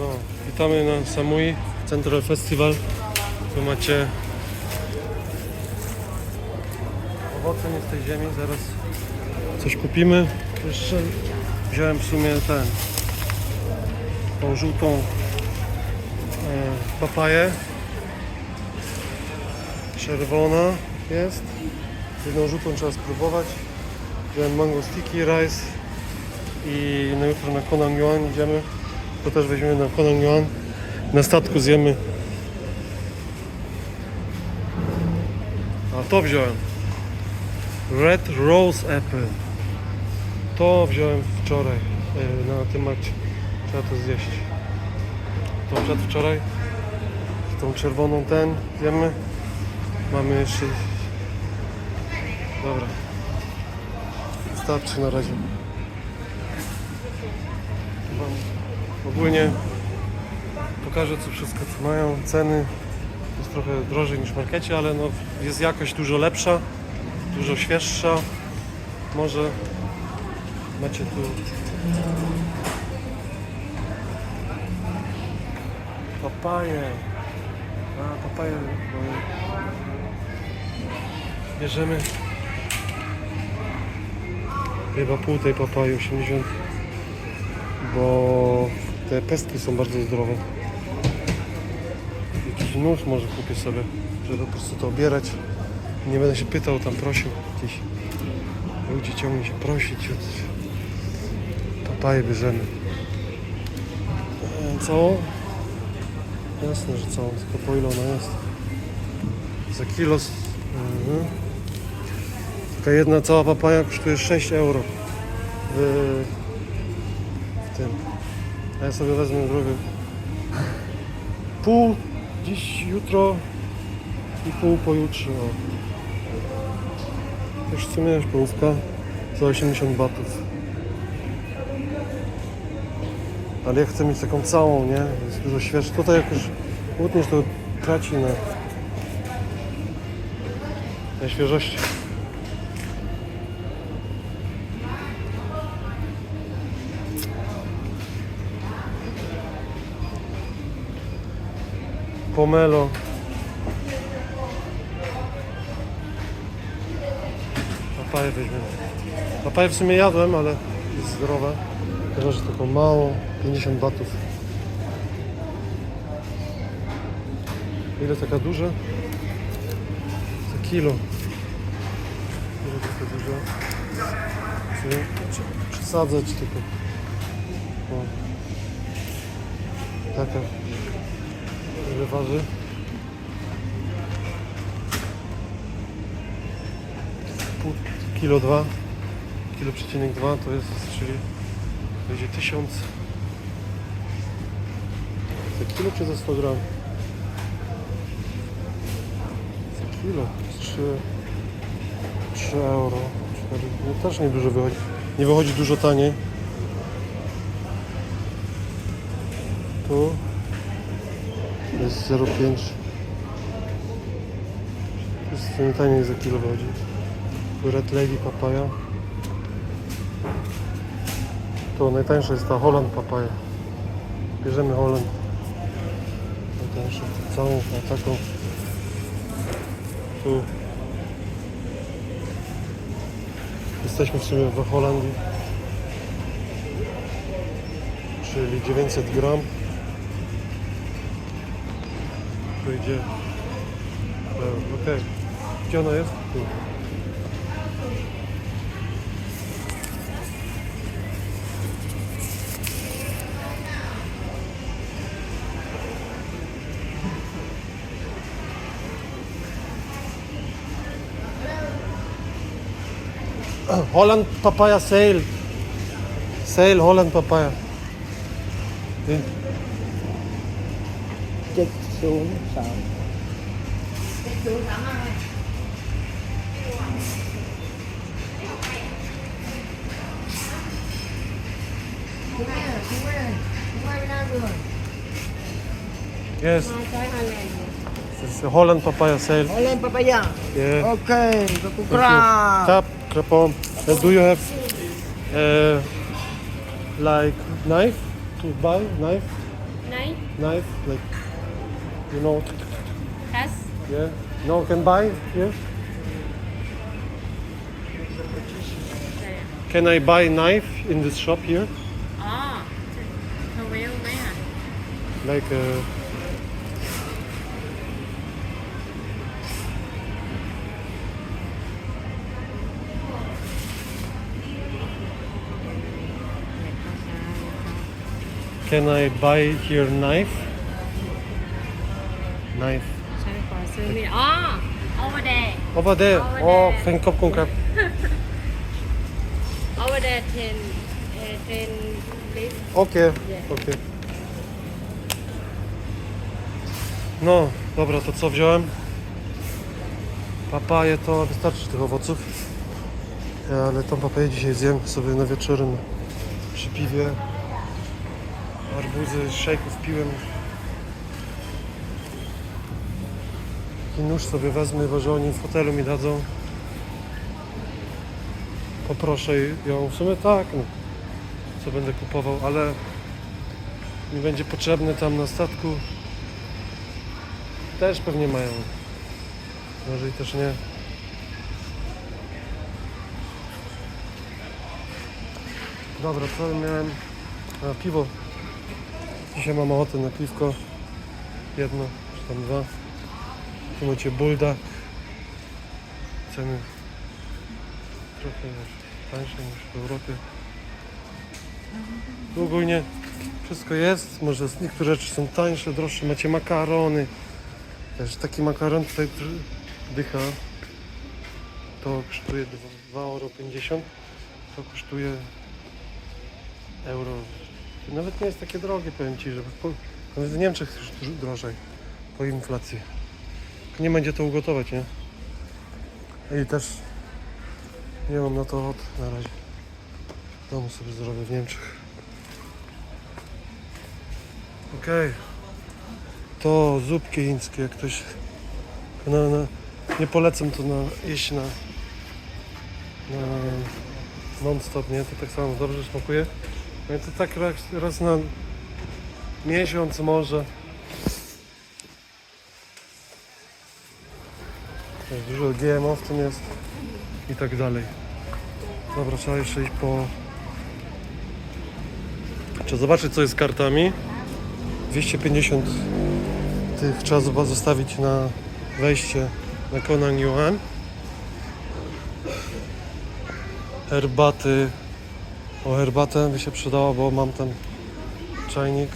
No, witamy na Samui Central Festival. Tu macie owoce nie z tej ziemi, zaraz coś kupimy. Jeszcze wziąłem w sumie ten tą żółtą e, papaję. Czerwona jest. Jedną żółtą trzeba spróbować. Wziąłem mango sticky rice i no jutro na Konang Yuan idziemy. To też weźmiemy na Yuan. Na statku zjemy. A to wziąłem. Red Rose Apple. To wziąłem wczoraj e, na tym marcie. Trzeba to zjeść. To przedwczoraj. Tą czerwoną ten zjemy. Mamy jeszcze... Dobra. Starczy na razie. Ogólnie pokażę co wszystko co mają. Ceny jest trochę drożej niż w markecie, ale no jest jakość dużo lepsza, dużo świeższa. Może macie tu papaję. A papaję mamy. bierzemy chyba pół tej papaji 80 bo te pestki są bardzo zdrowe. Jakiś nóż może kupię sobie, żeby po prostu to obierać. Nie będę się pytał, tam prosił gdzieś. Ludzie ciągnie się prosić. Papaję bierzemy. E, Całą? Jasne, że całą, tylko po ile ona jest. Za kilo. Mhm. Taka jedna cała papaja kosztuje 6 euro. W, w tym. A ja sobie wezmę drogę. Pół dziś, jutro i pół pojutrze. O. Też w sumie połówka za 80 batów. Ale ja chcę mieć taką całą, nie? Jest dużo świeższa. Tutaj jak już utniesz, to traci na, na świeżości. Pomelo. Papaję weźmiemy. Papaję w sumie jadłem, ale jest zdrowa. Chyba, że taką małą, 50 batów. Ile taka duża? Za kilo. Ile taka duża? Czy, przesadzać tylko. O. Taka. Waży? Pół kilo dwa. Kilo przecinek dwa to jest, czyli będzie tysiąc. Za kilo czy za 100 gram? Za kilo. to jest 3, 3 euro. 4, no też nie dużo wychodzi. Nie wychodzi dużo taniej. Tu jest 0,5. To jest nie taniej za kilo wychodzi. Tu Red Lady papaja. To najtańsza jest ta Holland papaja. Bierzemy Holland. Najtańszą, całą, a taką. Tu. Jesteśmy w sumie w Holandii. Czyli 900 gram. Tu idzie. E, Okej. Gdzie ona jest? Tu. Holland papaya sale. Sale Holland papaya. Đi. เจ็ดศูนย์สาม Đúng rồi, đúng rồi. Đúng rồi, ra rồi. Yes, Hai cái hai này. this is Holland papaya sale. โอเลนปะปะยัง Yeah. โอเคขอบคุณค Thank รั you. บ Tap, krapon. Uh, do you have uh, like knife to buy knife? Này knife, like you know, Has yeah. No, can buy here. Can I buy a knife in this shop here? oh, the real man. Like uh, Can I buy here knife? Knife. ใช่ขอซื้อมีดอ๋อ over there Over there. Over Oh, there. แฟนคลับคุณครับ over there ten uh, ten please Okej, Yeah. okej. No, dobra, to co wziąłem? Papaję to wystarczy tych owoców. Ja, ale tą papaję dzisiaj zjem sobie na wieczorem przy piwie. Arbuzy z szejków piłem. Taki nóż sobie wezmę, bo że oni w hotelu mi dadzą. Poproszę ją. W sumie tak, no, co będę kupował, ale mi będzie potrzebny tam na statku. Też pewnie mają. Może i też nie. Dobra, co miałem? A, piwo. Dzisiaj mam ochotę na piwko. Jedno, czy tam dwa. Macie buldak. Ceny trochę tańsze niż w Europie. Ogólnie wszystko jest, może niektóre rzeczy są tańsze, droższe. Macie makarony. Też taki makaron tutaj, dycha, to kosztuje 2,50 euro. To kosztuje euro. Nawet nie jest takie drogie, powiem Ci, nawet w Niemczech już dro- drożej po inflacji. Nie będzie to ugotować, nie? I też nie mam na to ochoty na razie. Domu sobie zrobię w Niemczech. Okej. To zupki chińskie, jak ktoś... Na, na, nie polecam to na, jeść na, na non-stop, nie? To tak samo dobrze smakuje. No i to tak raz, raz na miesiąc może. Jest Dużo GMO w tym jest i tak dalej. Dobra, trzeba jeszcze iść po... Trzeba zobaczyć co jest z kartami. 250 tych trzeba zostawić na wejście na Conan Yuan. Herbaty. O herbatę by się przydała, bo mam ten czajnik.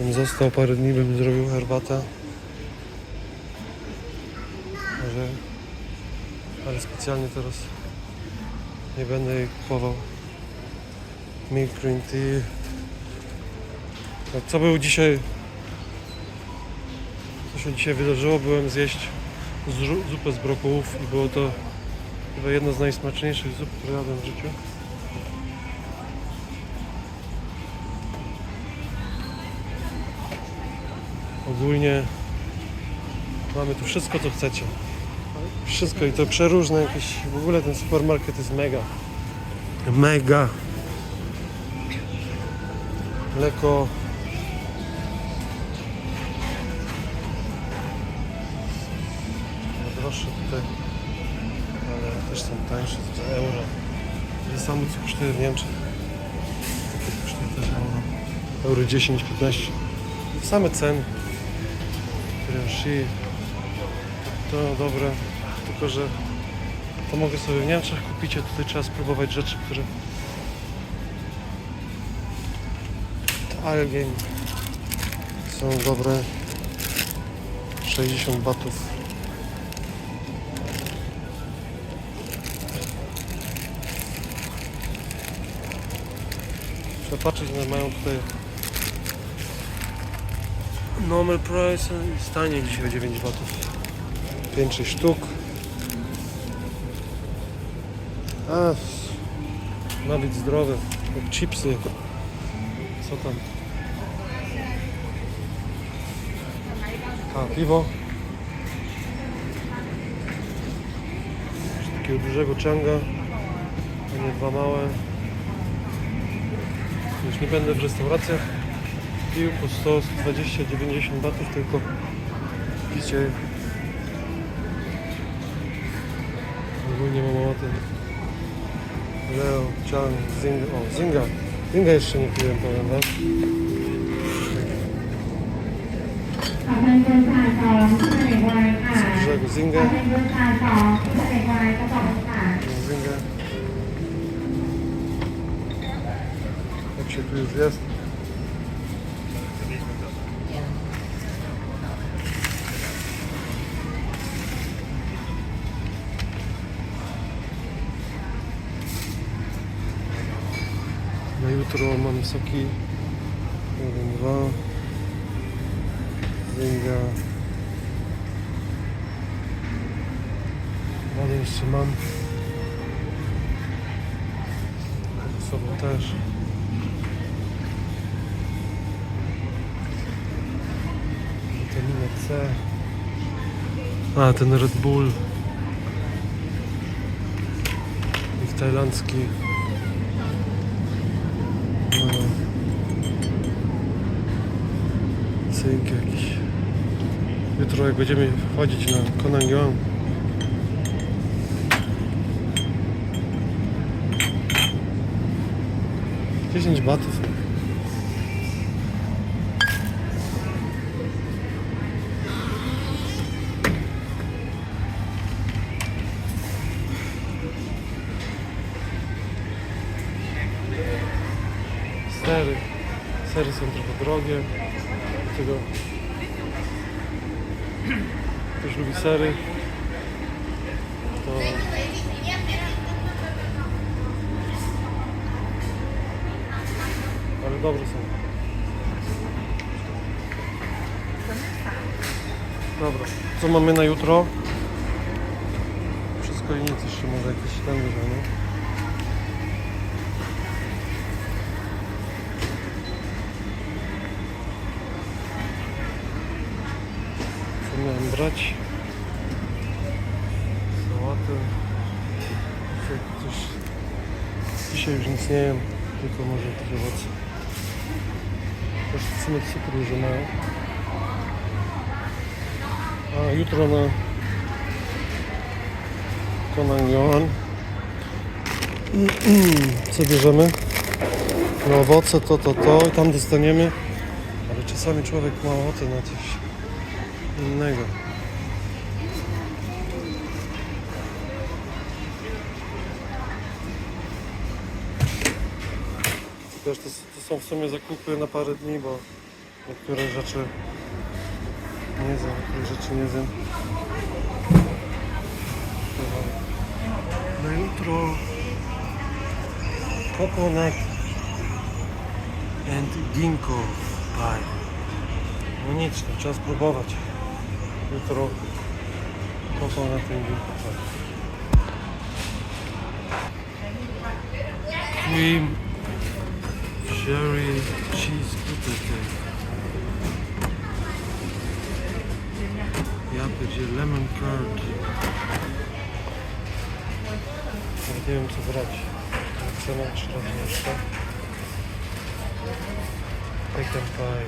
Bym został parę dni, bym zrobił herbatę. Może, ale specjalnie teraz nie będę jej kupował. Milk green tea. No, co był dzisiaj? Co się dzisiaj wydarzyło? Byłem zjeść zupę z brokułów i było to chyba jedna z najsmaczniejszych zup, które jadłem w życiu. Ogólnie mamy tu wszystko co chcecie. Wszystko i to przeróżne jakieś, w ogóle ten supermarket jest mega. Mega. Mleko. Droższe tutaj, ale też są tańsze za euro. Tyle samo co kosztuje w Niemczech. Takie kosztuje też euro. Euro 10, 15. Same ceny. Givenchy. To dobre, tylko że to mogę sobie w Niemczech kupić, a tutaj trzeba spróbować rzeczy, które Algien są dobre 60 batów trzeba patrzeć, mają tutaj normal price i stanie dzisiaj o 9 batów 5-6 sztuk a ma być zdrowe jak chipsy co tam? A, piwo. Takiego dużego ciąga, a nie dwa małe. nie będę w restauracjach piłku 120-90 batów tylko. Picie. Ogólnie mam ochotę Leo, Chan, Zinga, o Zinga. Zinga jeszcze nie piłem powiem wam. Z brzegu Zinga. Zinga. Jak się tu już jest? Na jutro mam soki. Jeden, dwa. Zinga. Wodę jeszcze mam. Z sobą też. Witaminę C. A, ten Red Bull. Ich tajlandzki. No. Cynk jakiś. Jutro jak będziemy chodzić na Konangyeon. Dziesięć batów. Sery. Sery są trochę drogie. Dlatego ktoś lubi sery. To ale dobre są. Dobra, co mamy na jutro? Wszystko i nic jeszcze może jakieś ten wyżenie. Brać? Sałatę. Dzisiaj coś... Dzisiaj już nic nie jem, tylko może jakieś owoce. Też sumie cukru że mają. A jutro na Konangyeon co bierzemy? No owoce, to, to, to i tam dostaniemy. Ale czasami człowiek ma ochotę na coś innego. Są w sumie zakupy na parę dni, bo niektóre rzeczy nie zjem, niektórych rzeczy nie zjem. Na jutro coconut and ginkgo pie. No nic, to trzeba spróbować. Jutro coconut and ginkgo pie. Cream Cherry cheese butter cake. Będzie lemon curd. Nie wiem co brać. Cena raz jeszcze. Pecan pie.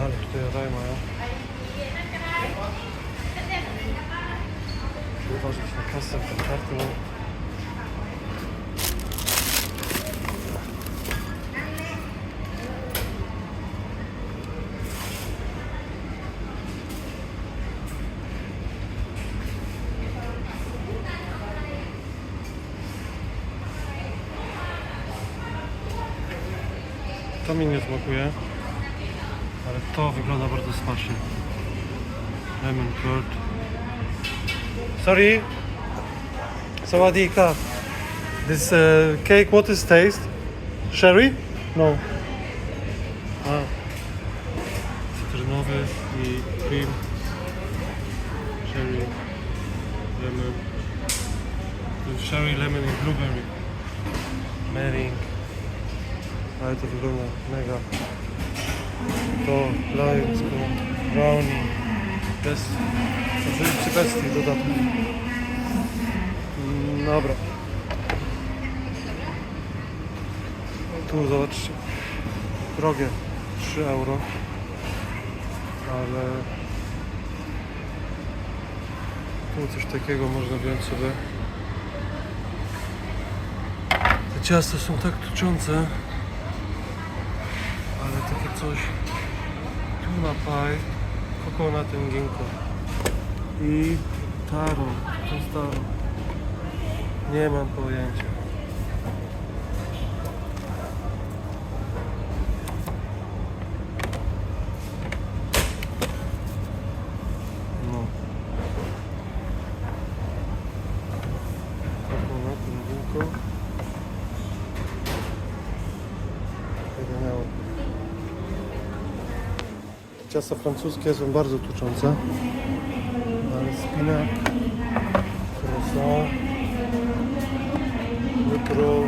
Ale tutaj raj mają. Uważać na kasę, ten karty To mi nie smakuje, ale to wygląda bardzo smacznie. Lemon curd. Sorry. Sawadika. This uh, cake, what is taste? Sherry? No. A. Cytrynowy i cream. Sherry. Lemon. Sherry, lemon i blueberry. Mering ale to wygląda mega. To light, brownie, bez, oczywiście bez tych dodatków. Mm, dobra. Tu zobaczcie, drogie 3 euro, ale tu coś takiego można wziąć sobie. Te ciasta są tak tuczące, Coś. Tuna pie, coconut and ginkgo. I taro, to jest taro. Nie mam pojęcia. Ciasta francuskie są bardzo tuczące. Ale spinak, croissant, jutro.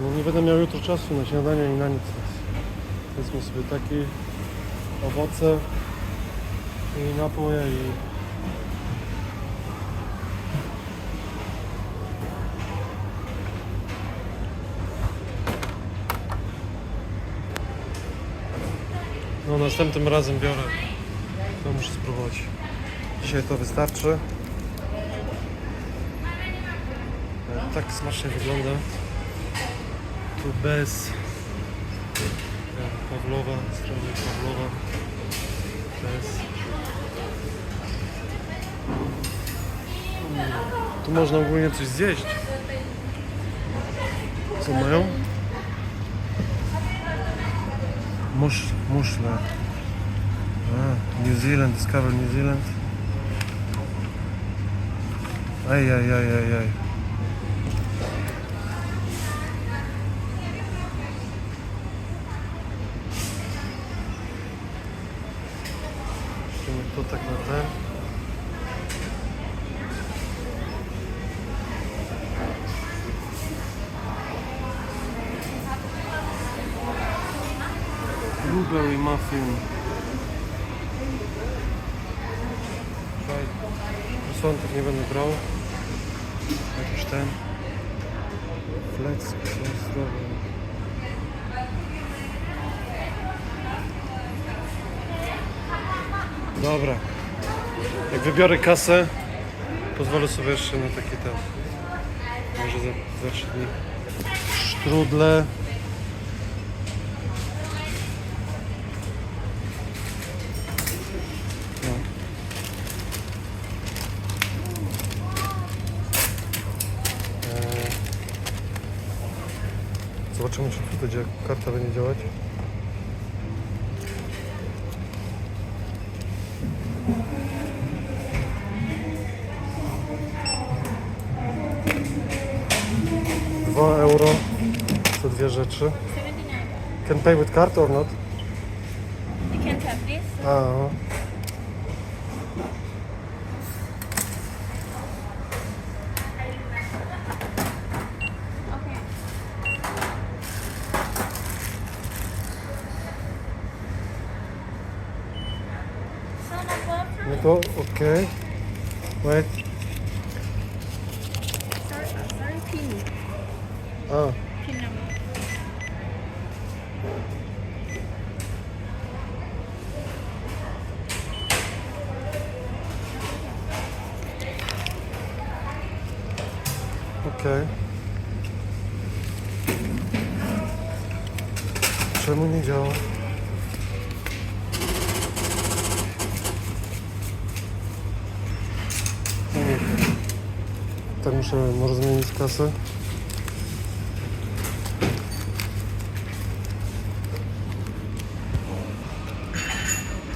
No nie będę miał jutro czasu na śniadanie i na nic. Wezmę sobie taki owoce i napoje i No następnym razem biorę. To muszę spróbować. Dzisiaj to wystarczy. E, Tak smacznie wygląda. Tu bez e, Pawlowa, strony Pawlowa. Bez. Mm, Tu można ogólnie coś zjeść. Co mają? mush, mushla. Ah, New Zealand, discover New Zealand. Ay, ay, ay, ay, ay. Słuchaj, Croissantów nie będę brał. Jakiś ten. Flex. Dobra. Jak wybiorę kasę, pozwolę sobie jeszcze na taki ten. Może za, za 3 dni. Zobaczymy, czy tu będzie karta będzie działać. Dwa euro za dwie rzeczy. Can pay with card or not? You can have this. A, no. Okay. So no problem. No to okej. Wait. Sorry, uh, sorry, pin. A,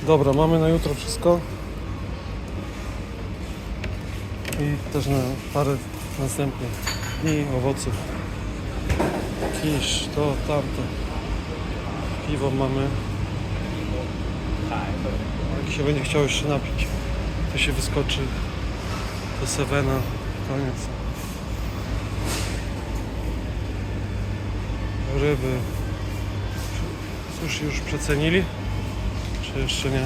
Dobra, mamy na jutro wszystko. I też na parę następnych dni owoców. Kisz, to, tamto. Piwo mamy. Jak się będzie chciał jeszcze napić, to się wyskoczy do Sevena. Koniec. Ryby. Sushi już przecenili? Czy jeszcze nie?